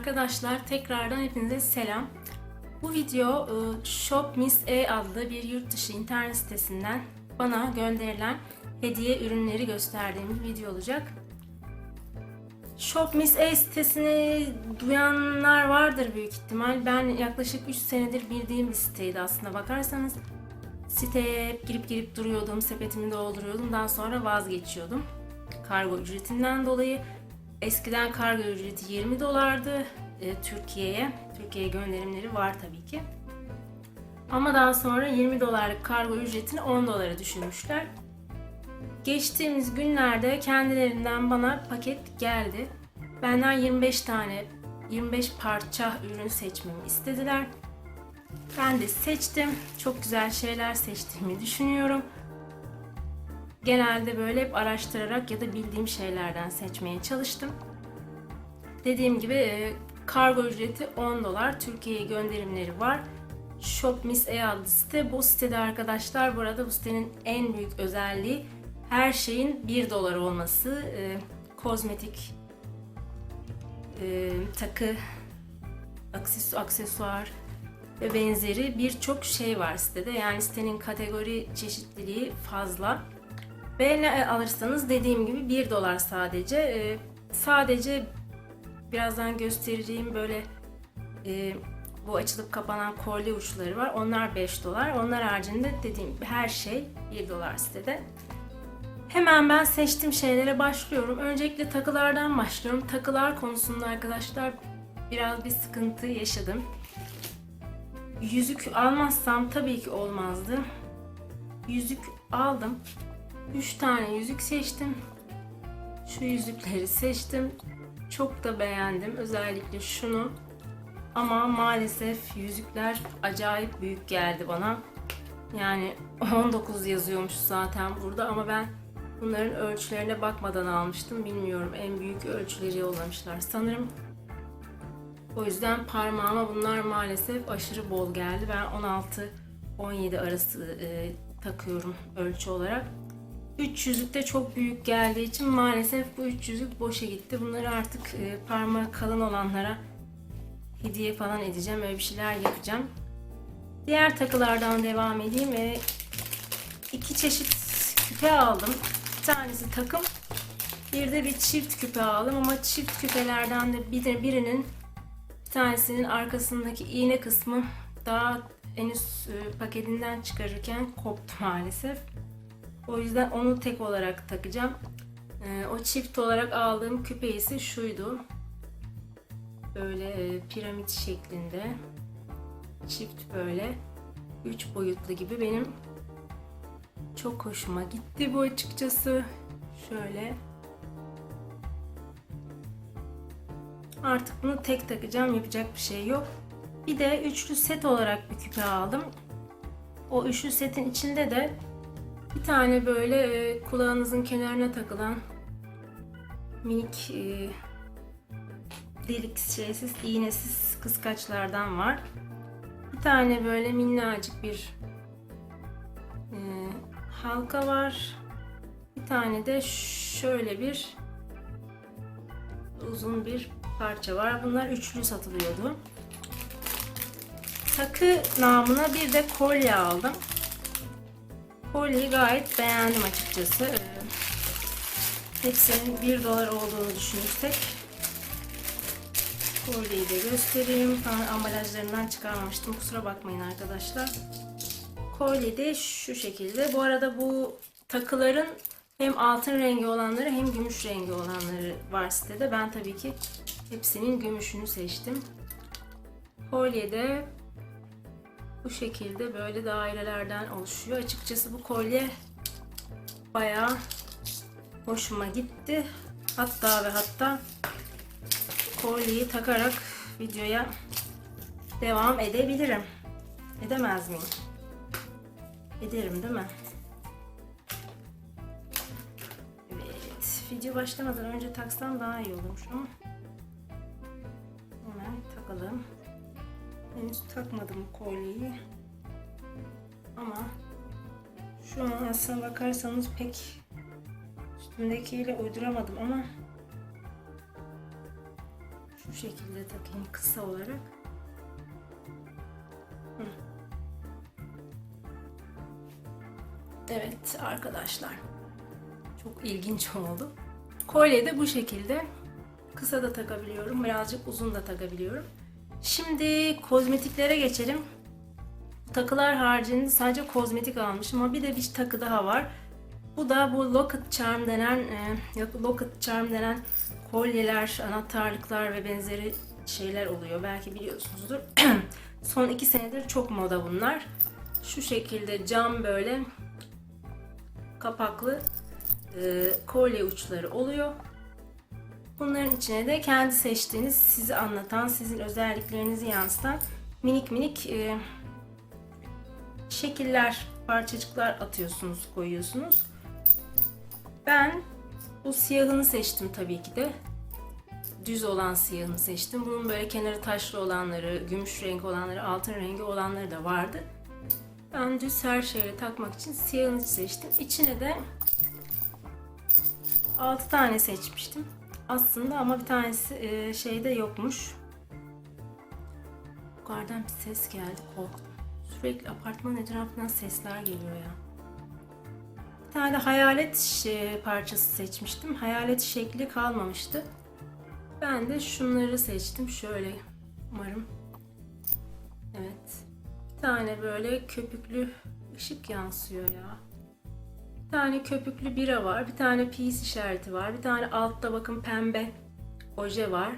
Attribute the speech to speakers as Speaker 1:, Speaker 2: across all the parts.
Speaker 1: Arkadaşlar tekrardan hepinize selam. Bu video e, Shop Miss E adlı bir yurt dışı internet sitesinden bana gönderilen hediye ürünleri gösterdiğim bir video olacak. Shop Miss E sitesini duyanlar vardır büyük ihtimal. Ben yaklaşık 3 senedir bildiğim bir siteydi aslında bakarsanız. Siteye girip girip duruyordum, sepetimi dolduruyordum. Daha sonra vazgeçiyordum. Kargo ücretinden dolayı. Eskiden kargo ücreti 20 dolardı e, Türkiye'ye. Türkiye'ye gönderimleri var tabii ki. Ama daha sonra 20 dolarlık kargo ücretini 10 dolara düşürmüşler. Geçtiğimiz günlerde kendilerinden bana paket geldi. Benden 25 tane 25 parça ürün seçmemi istediler. Ben de seçtim. Çok güzel şeyler seçtiğimi düşünüyorum. Genelde böyle hep araştırarak ya da bildiğim şeylerden seçmeye çalıştım. Dediğim gibi e, kargo ücreti 10 dolar. Türkiye'ye gönderimleri var. Shop Miss E adlı site. Bu sitede arkadaşlar bu arada bu sitenin en büyük özelliği her şeyin 1 dolar olması. E, kozmetik, e, takı, aksesu- aksesuar ve benzeri birçok şey var sitede. Yani sitenin kategori çeşitliliği fazla. Ve ne alırsanız dediğim gibi 1 dolar sadece. Ee, sadece birazdan göstereceğim böyle e, bu açılıp kapanan kolye uçları var. Onlar 5 dolar. Onlar haricinde dediğim her şey 1 dolar sitede. Hemen ben seçtiğim şeylere başlıyorum. Öncelikle takılardan başlıyorum. Takılar konusunda arkadaşlar biraz bir sıkıntı yaşadım. Yüzük almazsam tabii ki olmazdı. Yüzük aldım. 3 tane yüzük seçtim. Şu yüzükleri seçtim. Çok da beğendim. Özellikle şunu. Ama maalesef yüzükler acayip büyük geldi bana. Yani 19 yazıyormuş zaten burada ama ben bunların ölçülerine bakmadan almıştım. Bilmiyorum en büyük ölçüleri yollamışlar sanırım. O yüzden parmağıma bunlar maalesef aşırı bol geldi. Ben 16-17 arası e, takıyorum ölçü olarak. 3 yüzük de çok büyük geldiği için maalesef bu 3 yüzük boşa gitti. Bunları artık e, parmağı kalın olanlara hediye falan edeceğim. Öyle bir şeyler yapacağım. Diğer takılardan devam edeyim. E, iki çeşit küpe aldım. Bir tanesi takım. Bir de bir çift küpe aldım ama çift küpelerden de bir, birinin bir tanesinin arkasındaki iğne kısmı daha henüz e, paketinden çıkarırken koptu maalesef. O yüzden onu tek olarak takacağım. Ee, o çift olarak aldığım küpe ise şuydu. Böyle e, piramit şeklinde. Çift böyle. Üç boyutlu gibi benim çok hoşuma gitti bu açıkçası. Şöyle. Artık bunu tek takacağım. Yapacak bir şey yok. Bir de üçlü set olarak bir küpe aldım. O üçlü setin içinde de bir tane böyle e, kulağınızın kenarına takılan minik e, delik şeysiz, iğnesiz kıskaçlardan var. Bir tane böyle minnacık bir e, halka var. Bir tane de şöyle bir uzun bir parça var. Bunlar üçlü satılıyordu. Takı namına bir de kolye aldım. Kolyeyi gayet beğendim açıkçası. Ee, hepsinin 1 dolar olduğunu düşünürsek kolyeyi de göstereyim. Ambalajlarından çıkarmamıştım. Kusura bakmayın arkadaşlar. Kolye de şu şekilde. Bu arada bu takıların hem altın rengi olanları hem gümüş rengi olanları var sitede. Ben tabii ki hepsinin gümüşünü seçtim. Kolye de bu şekilde böyle dairelerden oluşuyor. Açıkçası bu kolye bayağı hoşuma gitti. Hatta ve hatta kolyeyi takarak videoya devam edebilirim. Edemez miyim? Ederim değil mi? Evet. Video başlamadan önce taksam daha iyi olurmuş ama hemen takalım. Henüz takmadım kolyeyi. Ama şu an aslına bakarsanız pek üstündekiyle uyduramadım ama Şu şekilde takayım kısa olarak. Evet arkadaşlar. Çok ilginç oldu. Kolye de bu şekilde. Kısa da takabiliyorum. Birazcık uzun da takabiliyorum. Şimdi kozmetiklere geçelim. Takılar haricinde sadece kozmetik almışım ama bir de bir takı daha var. Bu da bu Locket Charm denen e, Locket Charm denen kolyeler, anahtarlıklar ve benzeri şeyler oluyor. Belki biliyorsunuzdur. Son iki senedir çok moda bunlar. Şu şekilde cam böyle kapaklı e, kolye uçları oluyor. Bunların içine de kendi seçtiğiniz, sizi anlatan, sizin özelliklerinizi yansıtan minik minik e, şekiller, parçacıklar atıyorsunuz, koyuyorsunuz. Ben bu siyahını seçtim tabii ki de. Düz olan siyahını seçtim. Bunun böyle kenarı taşlı olanları, gümüş renk olanları, altın rengi olanları da vardı. Ben düz her şeyle takmak için siyahını seçtim. İçine de 6 tane seçmiştim. Aslında ama bir tanesi e, şeyde yokmuş. Yukarıdan bir ses geldi korktum. Sürekli apartman etrafından sesler geliyor ya. Bir tane de hayalet parçası seçmiştim. Hayalet şekli kalmamıştı. Ben de şunları seçtim. Şöyle umarım. Evet. Bir tane böyle köpüklü ışık yansıyor ya. Bir tane köpüklü bira var. Bir tane peace işareti var. Bir tane altta bakın pembe oje var.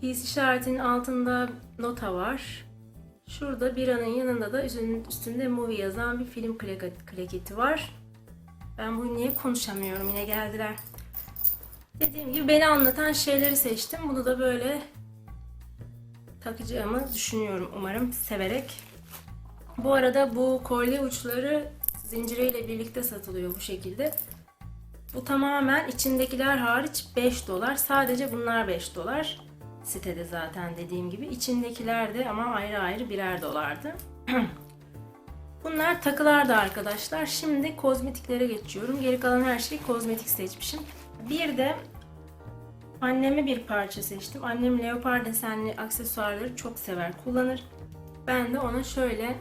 Speaker 1: Peace işaretinin altında nota var. Şurada biranın yanında da üstünde movie yazan bir film klaketi var. Ben bugün niye konuşamıyorum yine geldiler. Dediğim gibi beni anlatan şeyleri seçtim. Bunu da böyle takacağımı düşünüyorum umarım severek. Bu arada bu kolye uçları zinciriyle birlikte satılıyor bu şekilde. Bu tamamen içindekiler hariç 5 dolar. Sadece bunlar 5 dolar. Sitede zaten dediğim gibi. İçindekiler de ama ayrı ayrı birer dolardı. Bunlar takılardı arkadaşlar. Şimdi kozmetiklere geçiyorum. Geri kalan her şeyi kozmetik seçmişim. Bir de anneme bir parça seçtim. Annem leopar desenli aksesuarları çok sever, kullanır. Ben de ona şöyle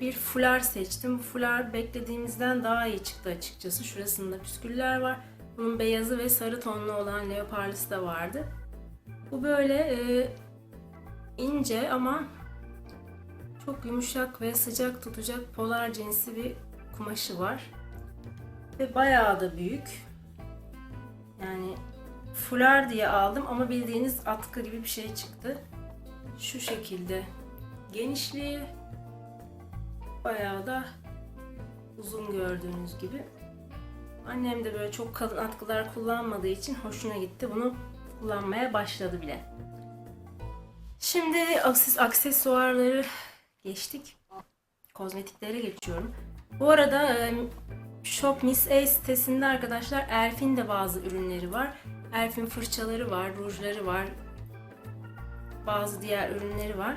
Speaker 1: bir fular seçtim. Bu fular beklediğimizden daha iyi çıktı açıkçası. Şurasında püsküller var. Bunun beyazı ve sarı tonlu olan leoparlısı da vardı. Bu böyle e, ince ama çok yumuşak ve sıcak tutacak polar cinsi bir kumaşı var. Ve bayağı da büyük. Yani fular diye aldım ama bildiğiniz atkı gibi bir şey çıktı. Şu şekilde genişliği bayağı da uzun gördüğünüz gibi. Annem de böyle çok kalın atkılar kullanmadığı için hoşuna gitti. Bunu kullanmaya başladı bile. Şimdi aksesuarları geçtik. Kozmetiklere geçiyorum. Bu arada Shop Miss A sitesinde arkadaşlar Elf'in de bazı ürünleri var. Elf'in fırçaları var, rujları var. Bazı diğer ürünleri var.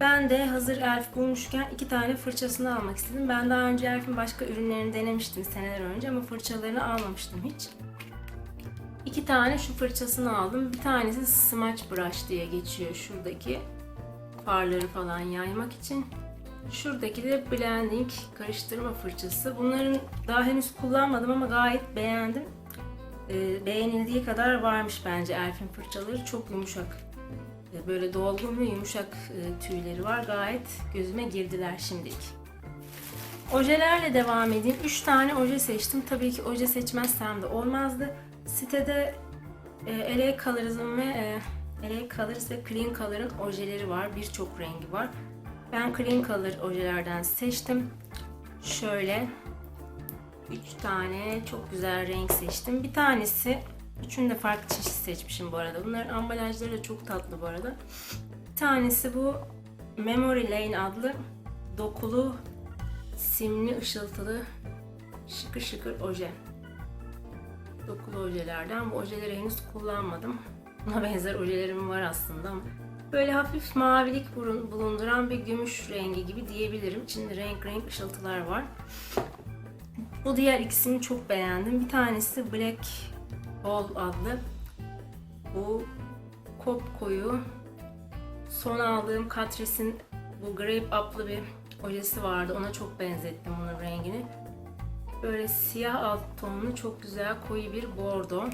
Speaker 1: Ben de hazır Elf bulmuşken iki tane fırçasını almak istedim. Ben daha önce Elf'in başka ürünlerini denemiştim seneler önce ama fırçalarını almamıştım hiç. İki tane şu fırçasını aldım. Bir tanesi Smudge Brush diye geçiyor şuradaki farları falan yaymak için. Şuradaki de blending karıştırma fırçası. Bunların daha henüz kullanmadım ama gayet beğendim. Ee, beğenildiği kadar varmış bence Elf'in fırçaları. Çok yumuşak. Ee, böyle dolgun ve yumuşak e, tüyleri var. Gayet gözüme girdiler şimdilik. Ojelerle devam edeyim. 3 tane oje seçtim. Tabii ki oje seçmezsem de olmazdı. Sitede e, LA Colors'ın ve e, LA Colors ve Clean Color'ın ojeleri var. Birçok rengi var. Ben Clean Color ojelerden seçtim. Şöyle 3 tane çok güzel renk seçtim. Bir tanesi Üçünü de farklı çeşit seçmişim bu arada. Bunların ambalajları da çok tatlı bu arada. Bir tanesi bu Memory Lane adlı dokulu simli ışıltılı şıkır şıkır oje. Dokulu ojelerden. Bu ojeleri henüz kullanmadım. Buna benzer ojelerim var aslında ama böyle hafif mavilik bulunduran bir gümüş rengi gibi diyebilirim. İçinde renk renk ışıltılar var. Bu diğer ikisini çok beğendim. Bir tanesi Black Hall adlı bu kop koyu son aldığım Catrice'in bu Grape Up'lı bir ojesi vardı. Ona çok benzettim onun rengini. Böyle siyah alt tonlu çok güzel koyu bir bordo.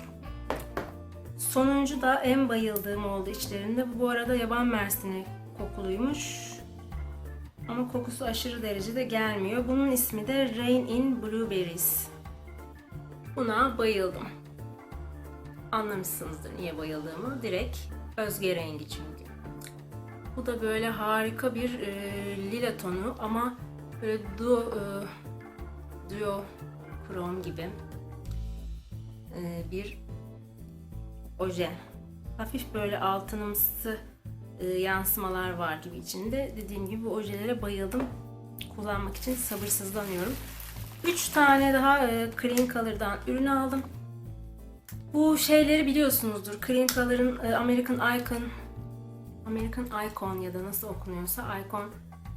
Speaker 1: Sonuncu da en bayıldığım oldu içlerinde. Bu arada yaban mersini kokuluymuş. Ama kokusu aşırı derecede gelmiyor. Bunun ismi de Rain in Blueberries. Buna bayıldım. Anlamışsınızdır niye bayıldığımı. Direkt özge rengi çünkü. Bu da böyle harika bir e, lila tonu ama böyle duo, e, duo krom gibi e, bir oje. Hafif böyle altınımsı e, yansımalar var gibi içinde. Dediğim gibi ojelere bayıldım. Kullanmak için sabırsızlanıyorum. 3 tane daha e, Clean Color'dan ürün aldım. Bu şeyleri biliyorsunuzdur. Color'ın e, American Icon American Icon ya da nasıl okunuyorsa Icon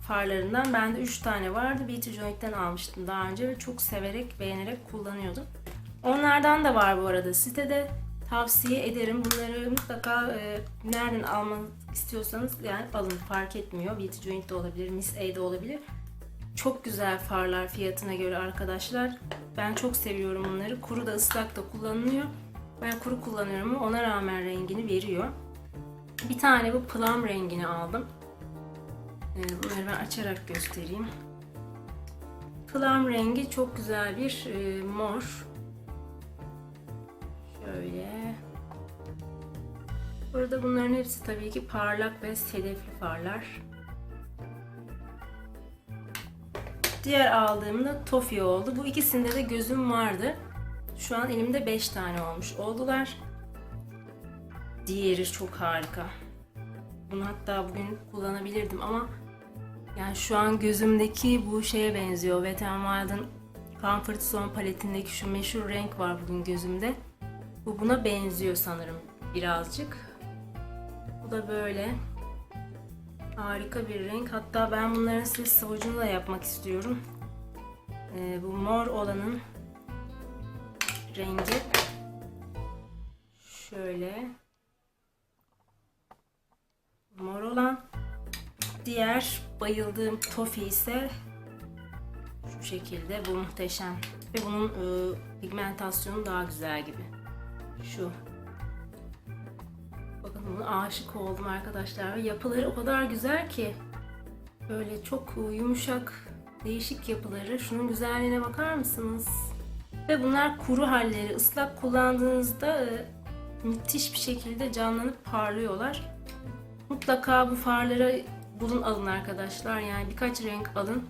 Speaker 1: farlarından bende 3 tane vardı. Beauty Joint'ten almıştım daha önce ve çok severek, beğenerek kullanıyordum. Onlardan da var bu arada sitede. Tavsiye ederim. Bunları mutlaka e, nereden almak istiyorsanız yani alın fark etmiyor. Beauty Joint de olabilir, Miss A de olabilir. Çok güzel farlar fiyatına göre arkadaşlar. Ben çok seviyorum bunları. Kuru da ıslak da kullanılıyor. Ben kuru kullanıyorum ama ona rağmen rengini veriyor. Bir tane bu plum rengini aldım. Ee, Bunları ben açarak göstereyim. Plum rengi çok güzel bir e, mor. Şöyle. Burada bunların hepsi tabii ki parlak ve sedefli farlar. Diğer aldığımda Toffee oldu. Bu ikisinde de gözüm vardı. Şu an elimde 5 tane olmuş oldular. Diğeri çok harika. Bunu hatta bugün kullanabilirdim ama yani şu an gözümdeki bu şeye benziyor. Wet n Wild'ın Comfort Zone paletindeki şu meşhur renk var bugün gözümde. Bu buna benziyor sanırım birazcık. Bu da böyle harika bir renk. Hatta ben bunların size sıvıcını da yapmak istiyorum. Ee, bu mor olanın rengi. Şöyle. Mor olan. Diğer bayıldığım tofi ise şu şekilde. Bu muhteşem. Ve bunun e, pigmentasyonu daha güzel gibi. Şu. Bakın buna aşık oldum arkadaşlar ve yapıları o kadar güzel ki. Böyle çok e, yumuşak değişik yapıları. Şunun güzelliğine bakar mısınız ve bunlar kuru halleri ıslak kullandığınızda e, müthiş bir şekilde canlanıp parlıyorlar Mutlaka bu farları bulun alın arkadaşlar. Yani birkaç renk alın.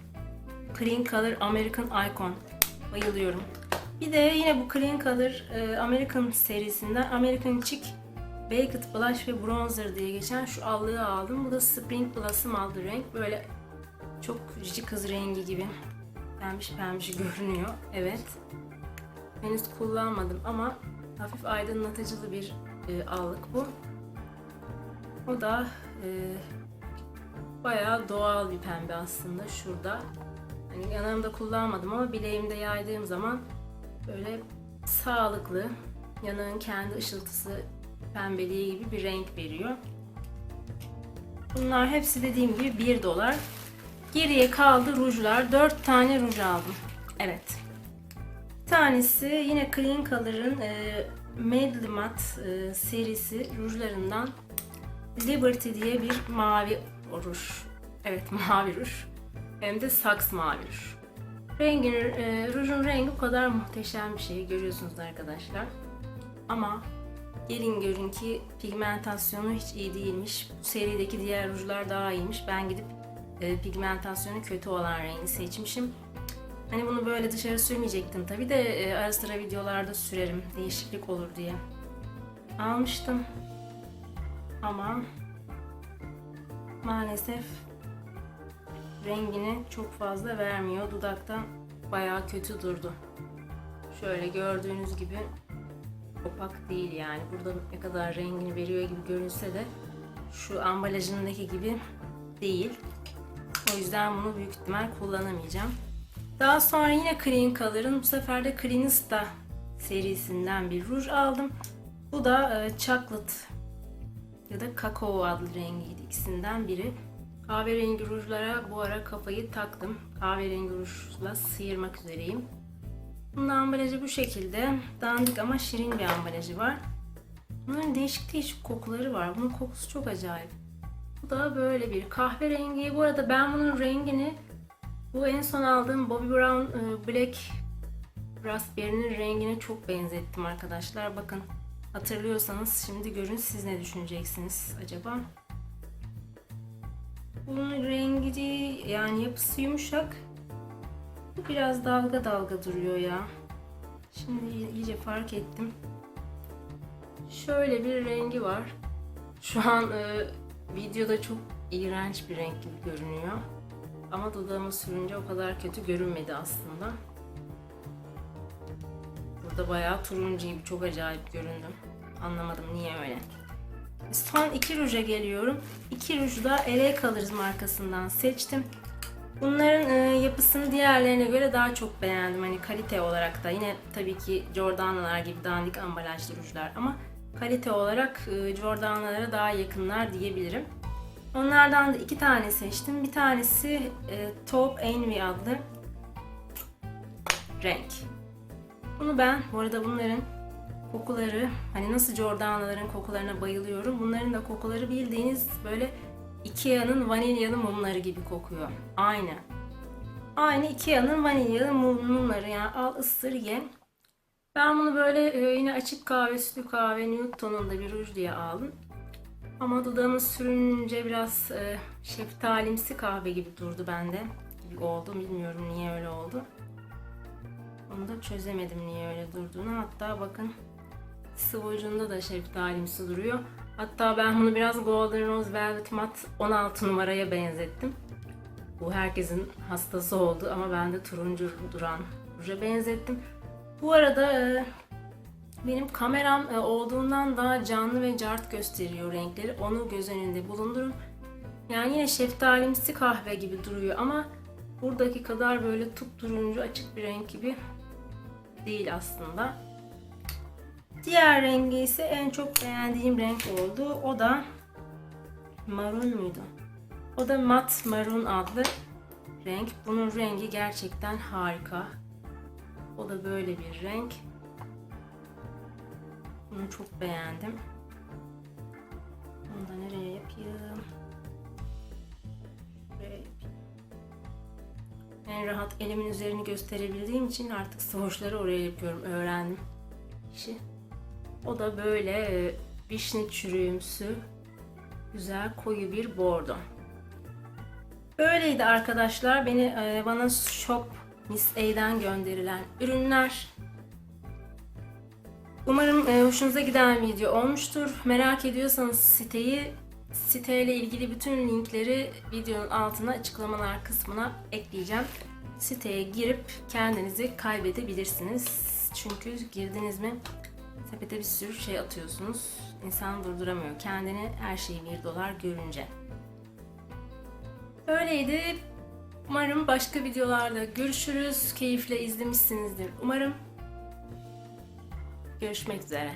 Speaker 1: Clean Color American Icon. Bayılıyorum. Bir de yine bu Clean Color e, American serisinden American Chic Baked Blush ve Bronzer diye geçen şu allığı aldım. Bu da Spring Blossom aldı renk. Böyle çok cici kız rengi gibi. Pembiş pembiş görünüyor. Evet. Henüz kullanmadım ama hafif aydınlatıcılı bir e, allık bu. O da e, bayağı doğal bir pembe aslında şurada. Hani yanağımda kullanmadım ama bileğimde yaydığım zaman böyle sağlıklı, yanağın kendi ışıltısı pembeliği gibi bir renk veriyor. Bunlar hepsi dediğim gibi 1 dolar. Geriye kaldı rujlar. 4 tane ruj aldım. Evet. Tanesi yine Clean Color'ın e, Matte Matte e, serisi rujlarından Liberty diye bir mavi ruj. Evet mavi ruj. Hem de saks mavi ruj. Rengin, e, rujun rengi o kadar muhteşem bir şey görüyorsunuz arkadaşlar. Ama gelin görün ki pigmentasyonu hiç iyi değilmiş. Bu serideki diğer rujlar daha iyiymiş. Ben gidip e, pigmentasyonu kötü olan rengi seçmişim. Hani bunu böyle dışarı sürmeyecektim tabi de e, ara sıra videolarda sürerim değişiklik olur diye. Almıştım. Ama maalesef rengini çok fazla vermiyor. Dudaktan bayağı kötü durdu. Şöyle gördüğünüz gibi opak değil yani. Burada ne kadar rengini veriyor gibi görünse de şu ambalajındaki gibi değil. O yüzden bunu büyük ihtimal kullanamayacağım. Daha sonra yine Clean Color'ın bu sefer de Cleanista serisinden bir ruj aldım. Bu da e, chocolate ya da kakao adlı rengiydi ikisinden biri. Kahverengi rujlara bu ara kafayı taktım. Kahverengi rujla sıyırmak üzereyim. Bunun ambalajı bu şekilde. Dandik ama şirin bir ambalajı var. Bunların değişik değişik kokuları var. Bunun kokusu çok acayip. Bu da böyle bir kahverengi. Bu arada ben bunun rengini bu en son aldığım Bobbi Brown e, Black Raspberry'nin rengine çok benzettim arkadaşlar. Bakın hatırlıyorsanız şimdi görün siz ne düşüneceksiniz acaba? Bunun rengi yani yapısı yumuşak. Biraz dalga dalga duruyor ya. Şimdi iyice fark ettim. Şöyle bir rengi var. Şu an e, videoda çok iğrenç bir renk gibi görünüyor. Ama dudağıma sürünce o kadar kötü görünmedi aslında. Burada bayağı turuncu gibi çok acayip göründüm. Anlamadım niye öyle. Son iki ruja geliyorum. İki ruju da LA Colors markasından seçtim. Bunların e, yapısını diğerlerine göre daha çok beğendim. Hani kalite olarak da yine tabii ki Jordan'lar gibi dandik ambalajlı rujlar ama kalite olarak e, Jordan'lara daha yakınlar diyebilirim. Onlardan da iki tane seçtim. Bir tanesi e, Taupe Envy adlı renk. Bunu ben, bu arada bunların kokuları, hani nasıl Jordan'ların kokularına bayılıyorum. Bunların da kokuları bildiğiniz böyle Ikea'nın vanilyalı mumları gibi kokuyor. Aynı. Aynı Ikea'nın vanilyalı mumları yani al ısır ye. Ben bunu böyle e, yine açık kahve, sütlü kahve, nude tonunda bir ruj diye aldım. Ama dudağımı sürünce biraz e, şeftalimsi kahve gibi durdu bende. Gibi oldu. Bilmiyorum niye öyle oldu. Onu da çözemedim niye öyle durduğunu. Hatta bakın sıvı ucunda da şeftalimsi duruyor. Hatta ben bunu biraz Golden Rose Velvet Matte 16 numaraya benzettim. Bu herkesin hastası oldu ama ben de turuncu duran ruja benzettim. Bu arada e, benim kameram e, olduğundan daha canlı ve cart gösteriyor renkleri. Onu göz önünde bulundurun. Yani yine şeftalimsi kahve gibi duruyor ama buradaki kadar böyle turuncu açık bir renk gibi değil aslında. Diğer rengi ise en çok beğendiğim renk oldu. O da marun muydu? O da mat marun adlı renk. Bunun rengi gerçekten harika. O da böyle bir renk. Bunu çok beğendim. Bunu da nereye yapayım? Buraya yapayım. En rahat elimin üzerini gösterebildiğim için artık swatchları oraya yapıyorum. Öğrendim işi. O da böyle vişne çürüğümsü güzel koyu bir bordo. Böyleydi arkadaşlar. Beni e, bana Shop Miss A'den gönderilen ürünler. Umarım e, hoşunuza giden video olmuştur. Merak ediyorsanız siteyi siteyle ilgili bütün linkleri videonun altına açıklamalar kısmına ekleyeceğim. Siteye girip kendinizi kaybedebilirsiniz. Çünkü girdiniz mi sepete bir sürü şey atıyorsunuz. İnsan durduramıyor kendini her şeyi bir dolar görünce. Öyleydi. Umarım başka videolarda görüşürüz. Keyifle izlemişsinizdir. Umarım. Görüşmek üzere.